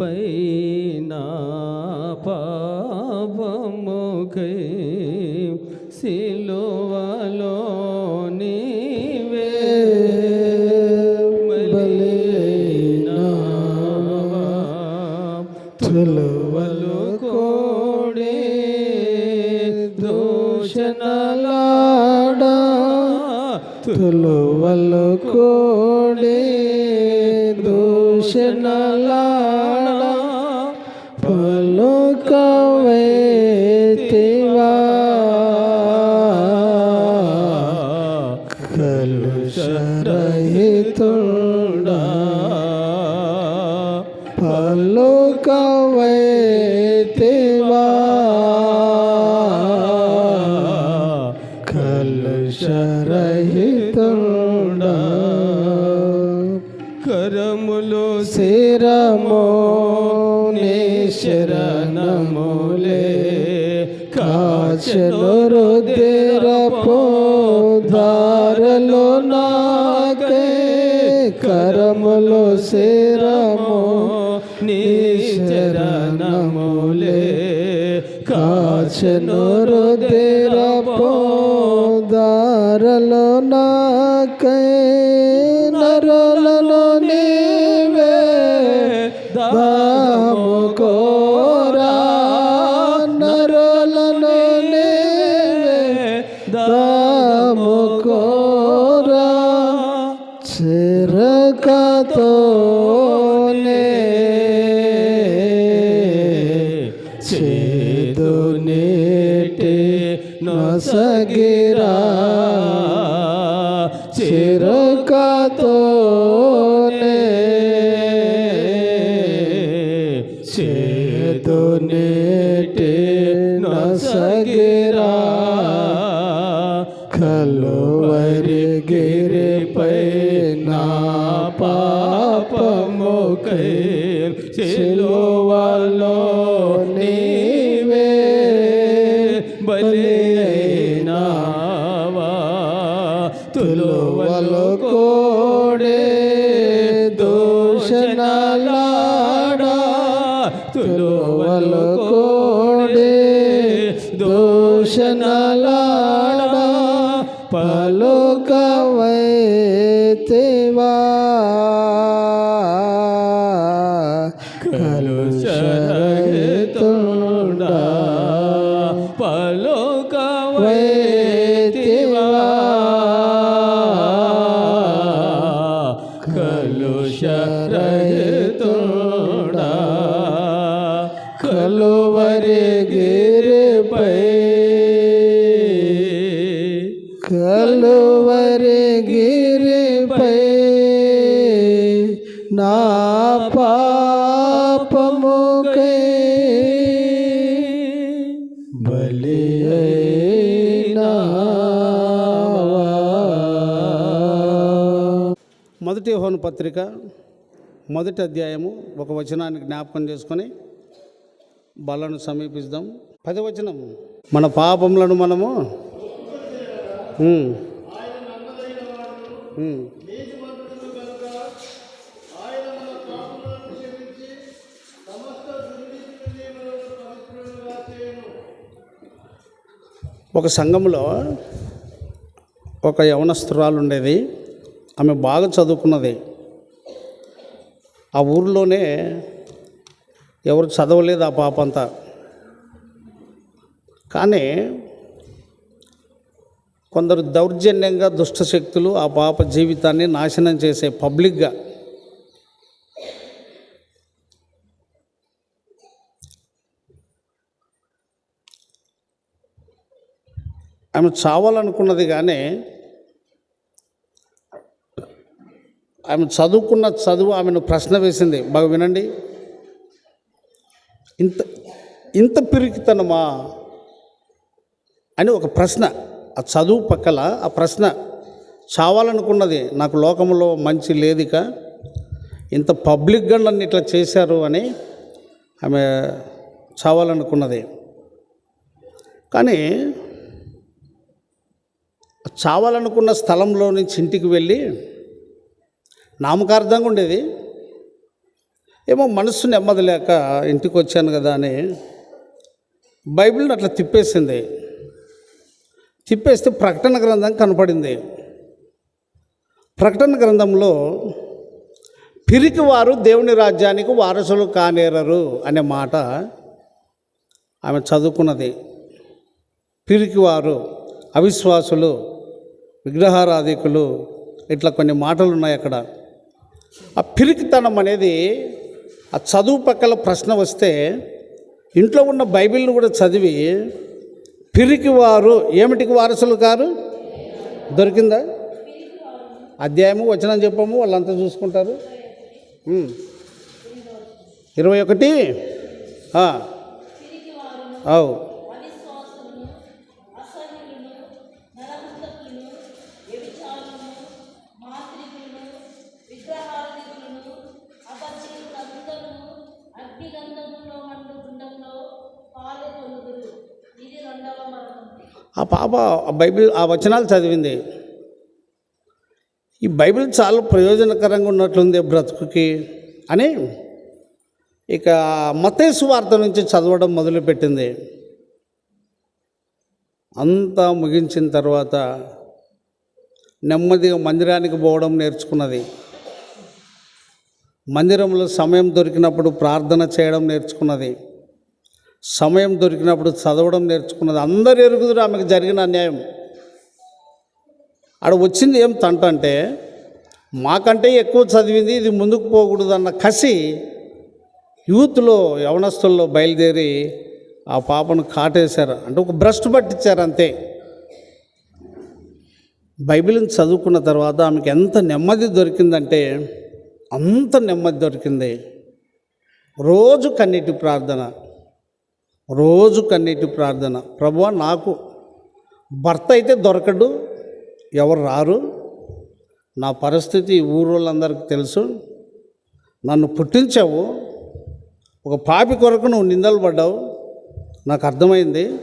పైన పాపముకై సిలువలో నీవే. తులువలు కోడే దూషణలాడా తులువలు కోడే దూషణలాడా పలుకవైతివా মনেশ্বর নমলে কাচল রোদের পধারলো নাকে করমলো সে রম নিশ্বর নমলে কাচল చేదు నీటి నొసగిరా. కలువరి గిరిపై నా పాపముకై సిలువలో కోడే దూషణలాడా పలుకవైతివా పత్రిక మొదటి అధ్యాయము ఒక వచనాన్ని జ్ఞాపకం చేసుకొని బలను సమీపిస్తాం పది వచనం మన పాపములను మనము ఒక సంఘంలో ఒక యవనస్తురాలు ఉండేది. ఆమె బాగా చదువుకున్నది. ఆ ఊరిలోనే ఎవరు చదవలేదు ఆ పాప అంతా కానీ కొందరు దౌర్జన్యంగా దుష్ట శక్తులు ఆ పాప జీవితాన్ని నాశనం చేసే పబ్లిక్గా ఆమె చావాలనుకున్నది కానీ ఆమె చదువుకున్న చదువు ఆమెను ప్రశ్న వేసింది. బాగా వినండి. ఇంత ఇంత పిరికితనమా అని ఒక ప్రశ్న. ఆ చదువు పక్కల ఆ ప్రశ్న చావాలనుకున్నది. నాకు లోకంలో మంచి లేదిక. ఇంత పబ్లిక్గా నన్ను ఇట్లా చేశారు అని ఆమె చావాలనుకున్నది. కానీ చావాలనుకున్న స్థలంలో నుంచి ఇంటికి వెళ్ళి నామకార్థంగా ఉండేది. ఏమో మనస్సు నెమ్మది లేక ఇంటికి వచ్చాను కదా అని బైబిల్ని అట్లా తిప్పేసింది. తిప్పేస్తే ప్రకటన గ్రంథం కనపడింది. ప్రకటన గ్రంథంలో పిరికి వారు దేవుని రాజ్యానికి వారసులు కానేరరు అనే మాట ఆమె చదువుకున్నది. పిరికివారు అవిశ్వాసులు విగ్రహారాధికులు ఇట్లా కొన్ని మాటలు ఉన్నాయి అక్కడ. ఆ పిరికితనం అనేది ఆ చదువు పక్కల ప్రశ్న వస్తే ఇంట్లో ఉన్న బైబిల్ని కూడా చదివి పిరికి వారు ఏమిటికి వారసులు కారు? దొరికిందా? అధ్యాయము వచ్చిన చెప్పము వాళ్ళంతా చూసుకుంటారు. ఇరవై ఒకటి? అవు. ఆ పాప బైబిల్ ఆ వచనాలు చదివింది. ఈ బైబిల్ చాలా ప్రయోజనకరంగా ఉన్నట్లుంది బ్రతుకుకి అని ఇక మతేసు వార్త నుంచి చదవడం మొదలుపెట్టింది. అంతా ముగించిన తర్వాత నెమ్మదిగా మందిరానికి పోవడం నేర్చుకున్నది. మందిరంలో సమయం దొరికినప్పుడు ప్రార్థన చేయడం నేర్చుకున్నది. సమయం దొరికినప్పుడు చదవడం నేర్చుకున్నది. అందరు ఎరుగుదురు ఆమెకు జరిగిన అన్యాయం. ఆడ వచ్చింది ఏం తంట అంటే మాకంటే ఎక్కువ చదివింది ఇది ముందుకు పోకూడదు అన్న కసి యూత్లో యవనస్తుల్లో బయలుదేరి ఆ పాపను కాటేశారు. అంటే ఒక బ్రష్ పట్టించారు అంతే. బైబిల్ని చదువుకున్న తర్వాత ఆమెకి ఎంత నెమ్మది దొరికిందంటే అంత నెమ్మది దొరికింది. రోజు కన్నీటి ప్రార్థన. రోజు కన్నీటి ప్రార్థన. ప్రభు నాకు భర్త అయితే దొరకడు ఎవరు రారు? నా పరిస్థితి ఈ ఊరోళ్ళందరికీ తెలుసు. నన్ను పుట్టించావు ఒక పాపి కొరకు నువ్వు నిందలు పడ్డావు నాకు అర్థమైంది.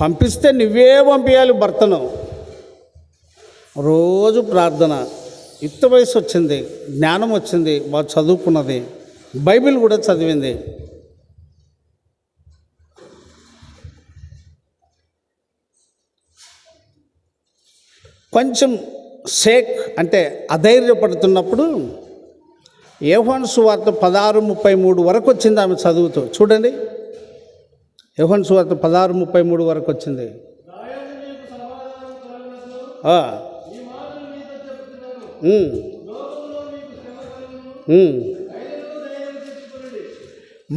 పంపిస్తే నువ్వే పంపించాలి భర్తను. రోజు ప్రార్థన. యుక్త వయసు వచ్చింది జ్ఞానం వచ్చింది బాగా చదువుకున్నది బైబిల్ కూడా చదివింది. కొంచెం షేక్ అంటే అధైర్యపడుతున్నప్పుడు యోహాను సువార్త పదహారు ముప్పై మూడు వరకు వచ్చింది ఆమె చదువుతూ. చూడండి. యోహాను సువార్త పదహారు ముప్పై మూడు వరకు వచ్చింది.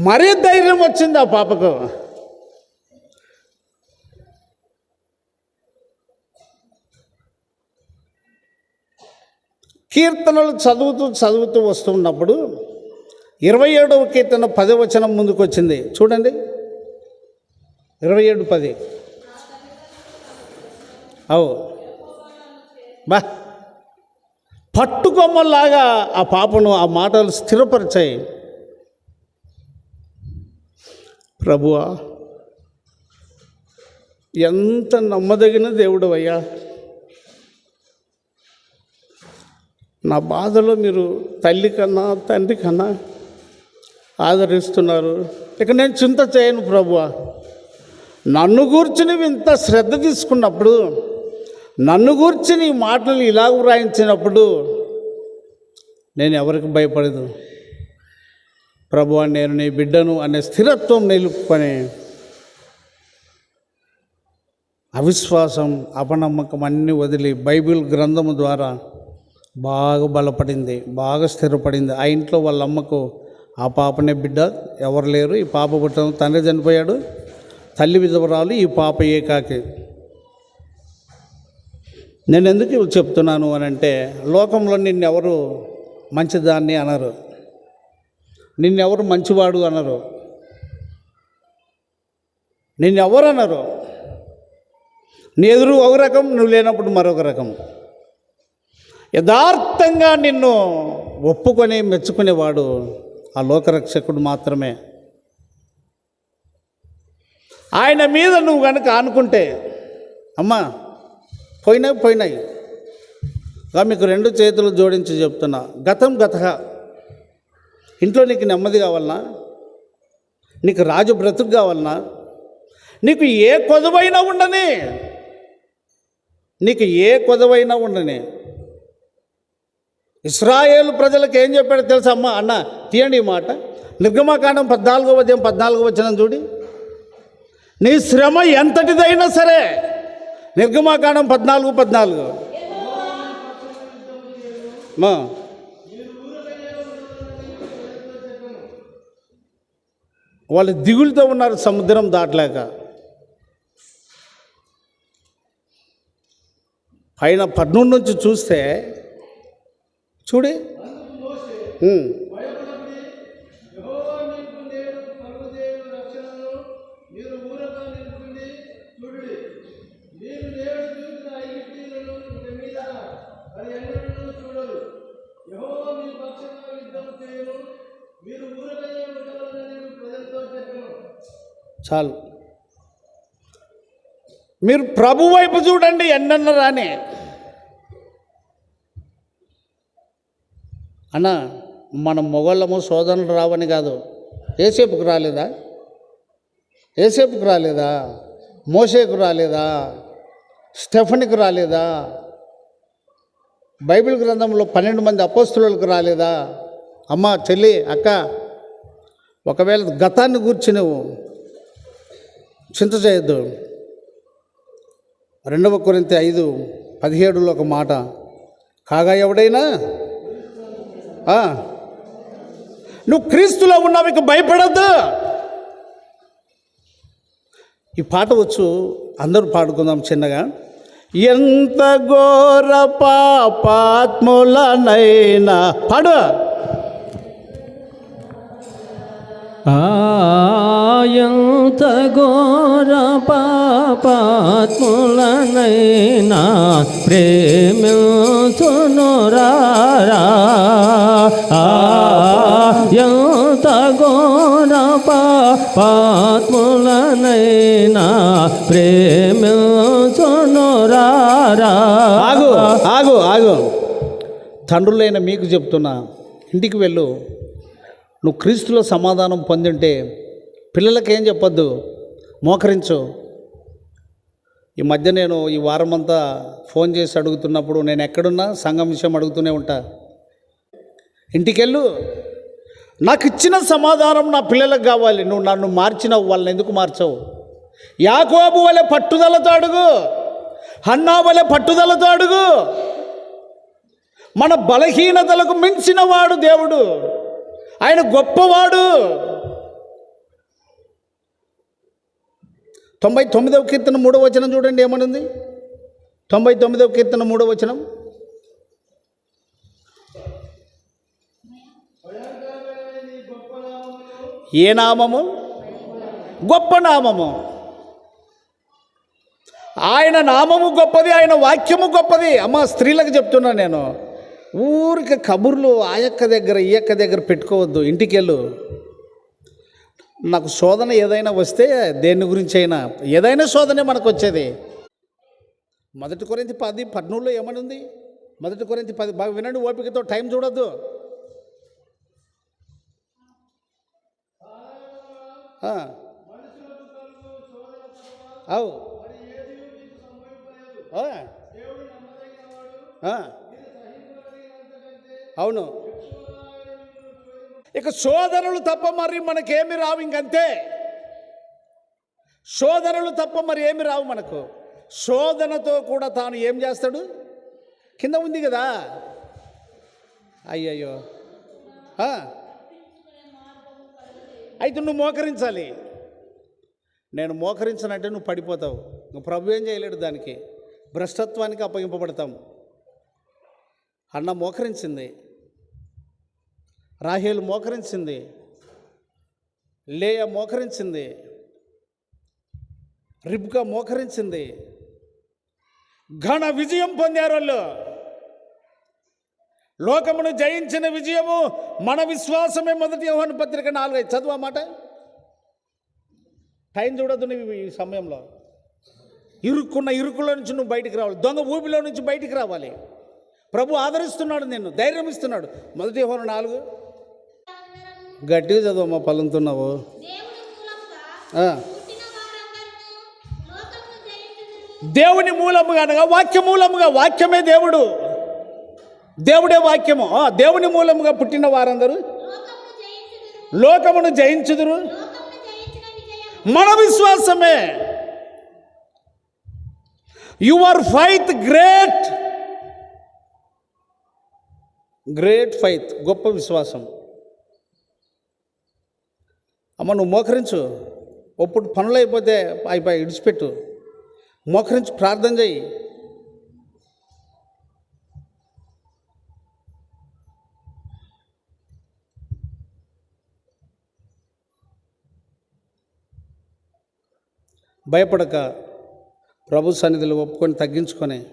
మరీ ధైర్యం వచ్చింది ఆ పాపకు. కీర్తనలు చదువుతూ చదువుతూ వస్తున్నప్పుడు ఇరవై ఏడవ కీర్తన పదవచనం ముందుకు వచ్చింది చూడండి. ఇరవై ఏడు పది. అవు. బా. పట్టుకొమ్మలాగా ఆ పాపను ఆ మాటలు స్థిరపరిచాయి. ప్రభువా ఎంత నమ్మదగిన దేవుడు అయ్యా నా బాధలో మీరు తల్లి కన్నా తండ్రి కన్నా ఆదరిస్తున్నారు. ఇక నేను చింత చేయను ప్రభు నన్ను గూర్చి నువ్వు ఇంత శ్రద్ధ తీసుకున్నప్పుడు నన్ను గూర్చి నీ మాటలు ఇలా వ్రాయించినప్పుడు నేను ఎవరికి భయపడదు. ప్రభువా నేను నీ బిడ్డను అనే స్థిరత్వం నిలుపుకొని అవిశ్వాసం అపనమ్మకం అన్నీ వదిలి బైబిల్ గ్రంథము ద్వారా బాగా బలపడింది బాగా స్థిరపడింది. ఆ ఇంట్లో వాళ్ళ అమ్మకు ఆ పాపనే బిడ్డ ఎవరు లేరు ఈ పాప పుట్టడం తండ్రి చనిపోయాడు తల్లి విధవరాలు ఈ పాప ఏకాకి. నేను ఎందుకు చెప్తున్నాను అని అంటే లోకంలో నిన్నెవరు మంచిదాన్ని అనరు. నిన్నెవరు మంచివాడు అనరు. నిన్నెవరు అనరు. నీ ఎదురు ఒక రకం నువ్వు లేనప్పుడు మరొక రకం. యథార్థంగా నిన్ను ఒప్పుకొని మెచ్చుకునేవాడు ఆ లోకరక్షకుడు మాత్రమే. ఆయన మీద నువ్వు కనుక అనుకుంటే అమ్మా పోయినాయి. పోయినాయి మీకు రెండు చేతులు జోడించి చెప్తున్నా. గతం గత. ఇంట్లో నీకు నెమ్మది కావాలన్నా నీకు రాజు బ్రతుకు కావాలన్నా నీకు ఏ కొదవైనా ఉండని. నీకు ఏ కొదవైనా ఉండని. ఇస్రాయేల్ ప్రజలకు ఏం చెప్పాడో తెలుసా అమ్మ? అన్న తీయండి ఈ మాట. నిర్గమాకాండం పద్నాలుగో ఉదయం పద్నాలుగో వచ్చిన చూడి. నీ శ్రమ ఎంతటిదైనా సరే నిర్గమాకాండం పద్నాలుగు పద్నాలుగు. మా. వాళ్ళు దిగులుతో ఉన్నారు సముద్రం దాటలేక. పైన పద్నూరు నుంచి చూస్తే చూడి. చాలు. మీరు ప్రభు వైపు చూడండి ఎన్నన్న రాని. అన్న మన మొగళ్ళము శోధనలు రావని కాదు. ఏసేపుకు రాలేదా? ఏసేపుకు రాలేదా? మోసేకు రాలేదా? స్టెఫనికి రాలేదా? బైబిల్ గ్రంథంలో పన్నెండు మంది అపోస్తులకు రాలేదా? అమ్మ చెల్లి అక్క ఒకవేళ గతాన్ని గూర్చి నువ్వు చింత చేయొద్దు. రెండవ కొరింత ఐదు పదిహేడులో ఒక మాట కాగా ఎవడైనా నువ్వు క్రీస్తులో ఉన్నావు ఇక భయపడద్దు. ఈ పాట వచ్చు అందరూ పాడుకుందాం చిన్నగా. ఎంత ఘోర పాపాత్ములనైనా. పాడు. ఆయంత ఘోర పాపాత్ములనైనా ప్రేమించునురారా. ఆయంత ఘోర పాపాత్ములనైనా ప్రేమించునురారా. ఆగు ఆగు ఆగు. తండ్రులైన మీకు చెప్తున్నా ఇంటికి వెళ్ళు. నువ్వు క్రీస్తులో సమాధానం పొందింటే పిల్లలకి ఏం చెప్పొద్దు మోకరించు. ఈ మధ్య నేను ఈ వారమంతా ఫోన్ చేసి అడుగుతున్నప్పుడు నేను ఎక్కడున్నా సంఘం విషయం అడుగుతూనే ఉంటా. ఇంటికెళ్ళు. నాకు ఇచ్చిన సమాధానం నా పిల్లలకు కావాలి. నువ్వు నన్ను మార్చినావు వాళ్ళని ఎందుకు మార్చవు? యాకోబు వలె పట్టుదలతో అడుగు. హన్నా వలె పట్టుదలతో అడుగు. మన బలహీనతలకు మించిన వాడు దేవుడు. ఆయన గొప్పవాడు. తొంభై తొమ్మిదవ కీర్తన మూడవ వచనం చూడండి ఏమనుంది? తొంభై తొమ్మిదవ కీర్తన మూడవ వచనం. ఏ నామము? గొప్ప నామము. ఆయన నామము గొప్పది ఆయన వాక్యము గొప్పది. అమ్మ స్త్రీలకు చెప్తున్నా నేను. ఊరికి కబుర్లు ఆ యొక్క దగ్గర ఈ యొక్క దగ్గర పెట్టుకోవద్దు. ఇంటికి వెళ్ళు నాకు శోధన ఏదైనా వస్తే దేని గురించి అయినా ఏదైనా శోధనే మనకు వచ్చేది. మొదటి కొరింత పది పద్నూరులో ఏమని ఉంది? మొదటి కొరింత పది బాగా వినండి ఓపికతో టైం చూడొద్దు. అవు. అవును. ఇక శోధనలు తప్ప మరి మనకేమి రావు ఇంకంతే. శోధనలు తప్ప మరి ఏమి రావు మనకు. శోధనతో కూడా తాను ఏం చేస్తాడు? కింద ఉంది కదా. అయ్యయ్యో. అయితే నువ్వు మోకరించాలి. నేను మోకరించనంటే నువ్వు పడిపోతావు. నువ్వు ప్రభు ఏం చేయలేడు దానికి. భ్రష్టత్వానికి అప్పగింపబడతాం. అన్న మోకరించింది. రాహేలు మోకరించింది. లేయ మోకరించింది. రిబ్కా మోకరించింది. ఘన విజయం పొందారు వాళ్ళు. లోకమును జయించిన విజయము మన విశ్వాసమే. మొదటి యోహాను పత్రిక నాలుగైదు చదువు అన్నమాట టైం చూడద్దు నువ్వు ఈ సమయంలో. ఇరుక్కున్న ఇరుకులో నుంచి నువ్వు బయటికి రావాలి. దొంగ ఊపిలో నుంచి బయటికి రావాలి. ప్రభు ఆదరిస్తున్నాడు నిన్ను ధైర్యం ఇస్తున్నాడు. మొదటి యోహాను నాలుగు. గట్టిగా చదవమ్మా పలుకుతున్నావు. దేవుని మూలముగా అనగా వాక్య మూలముగా వాక్యమే దేవుడు. దేవుడే వాక్యము. దేవుని మూలముగా పుట్టిన వారందరూ లోకమును జయించుదురు. మన విశ్వాసమే. Your faith great great faith గొప్ప విశ్వాసం. అమ్మ నువ్వు మోకరించు. ఒప్పుడు పనులు అయిపోతే అయిపోయి ఇడిచిపెట్టు. మోకరించి ప్రార్థన చెయ్యి భయపడక. ప్రభు సన్నిధిలో ఒప్పుకొని తగ్గించుకొని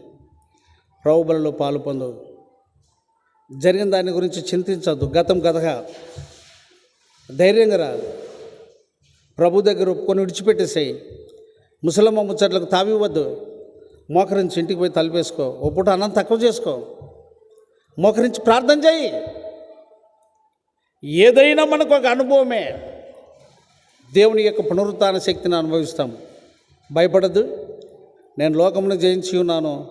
ప్రభుబలలో పాలు పొందు. జరిగిన దాని గురించి చింతించద్దు. గతం గతగా. ధైర్యంగా రా. ప్రభు దగ్గర ఒప్పుకొని విడిచిపెట్టేసేయి. ముసలమ్మ ముచ్చట్లకు తావివ్వద్దు. మోకరించి ఇంటికి పోయి తలిపేసుకో ఓ పూట అన్నం తక్కువ చేసుకో. మోకరించి ప్రార్థన చేయి. ఏదైనా మనకు ఒక అనుభవమే. దేవుని యొక్క పునరుత్న శక్తిని అనుభవిస్తాం. భయపడద్దు. నేను లోకమును జయించి ఉన్నాను.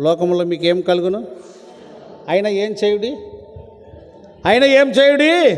లోకంలో మీకు ఏం కలుగును? అయినా ఏం చేయుడి? ఆయన ఏం చేయుడి?